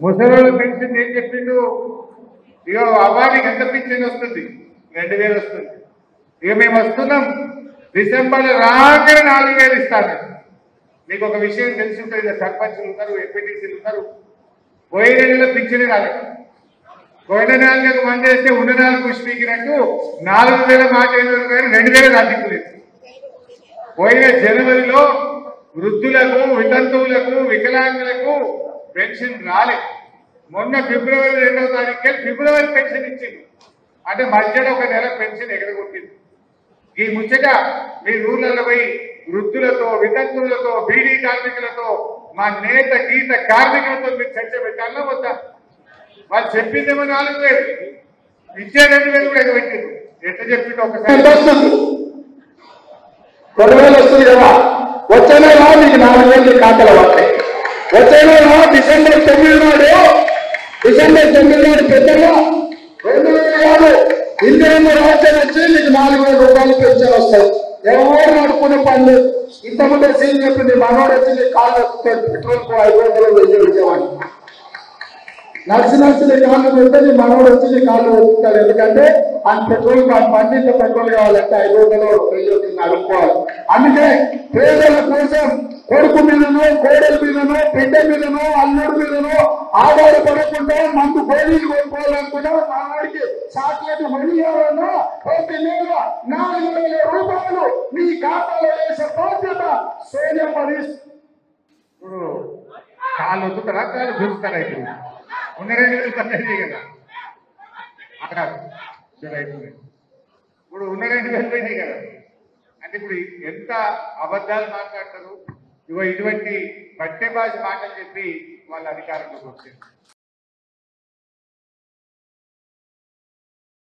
ముసలి పెన్షన్ ఏం చెప్పిండు? ఇక అవ్వానికి ఎంత పెన్షన్ వస్తుంది? రెండు వేలు వస్తుంది. ఇక మేము వస్తున్నాం. డిసెంబర్ రాగానే నాలుగు వేలు ఇస్తాను. మీకు ఒక విషయం తెలిసి ఉంటుంది సర్పంచ్లు సర్పంచులు ఉన్నారు ఎంపీటీసీలు ఉన్నారు పోయిన నెల పింఛన్ రాలేదు పోయిన నెలకు మంది వేస్తే ఉన్న నెలకు పుష్పించినట్టు నాలుగు వేల మాట కానీ రెండు వేల రాసిపోలేదు పోయిన జనవరిలో వృద్ధులకు వితంతువులకు వికలాంగులకు పెన్షన్ రాలేదు మొన్న ఫిబ్రవరి రెండవ తారీఖు ఫిబ్రవరి పెన్షన్ ఇచ్చింది. అంటే మధ్యలో ఒక నెల పెన్షన్ ఎగరగొట్టింది. ఈ ముచ్చట మీ ఊర్లలో పోయి వృద్ధులతో వితంతువులతో బీడీ కార్మికులతో మా నేత గీత కార్మికులతో మీరు చర్చ పెట్టాలన్నా వద్దా? వాళ్ళు చెప్పిందేమో నాలుగు వేలు. ఇచ్చే రెండు వేలు కూడా ఎగబెట్టింది ఎట్లా చెప్పింది ఒకసారి? రెండు వేలు వస్తుంది. కదా. మీకు నాలుగు వేలు మీ పడతాయి వచ్చే నెల డిసెంబర్ తొమ్మిది నాడు డిసెంబర్ తొమ్మిది నాడు పెద్దగా రెండు వేల కాదు ఇందిరమ్మ రాజ్యం వచ్చి నీకు నాలుగు వేల రూపాయలు పెన్షన్ వస్తాయి. ఎవరు నడుపుకునే పని లేదు ఇంతకుముందే సీన్ చెప్పింది మనోడు వచ్చి నీ కాళ్ళు పెట్రోల్కు ఐదు వందలు వెయ్యి వచ్చేవాడిని నడిచి నడిచి నీ కాళ్ళు పెడితే నీ మనోడు వచ్చి నీ కాళ్ళు వస్తుంటాడు ఎందుకంటే ఆ పెట్రోల్ బండి ఇంత పెట్రోల్ కావాలంటే ఐదు వందలు వెయ్యి నడుపుకోవాలి. అందుకే పేదల కోసం ఆధారపడకుండా మందు గోళీలు కొనుక్కోవాలనుకున్నా నాడికి చాక్లెట్ మణియాలన్నా ప్రతి నెల నాలుగు వేల రూపాయలు మీ ఖాతాలో వేసే బాధ్యత సోనియమ్మ తీసుకుంటుంది. కాళ్ళు వద్దుతారా కాళ్ళు చూస్తారా ఇప్పుడు? ఉన్న రెండు కదా. అక్కడ ఇప్పుడు ఉన్న వెళ్ళిపోయినాయి కదా. అంటే ఇప్పుడు ఎంత అబద్ధాలు మాట్లాడతారు? ఇవ ఇటువంటి బట్టే బాజు మాటలు చెప్పి वाला अधिकार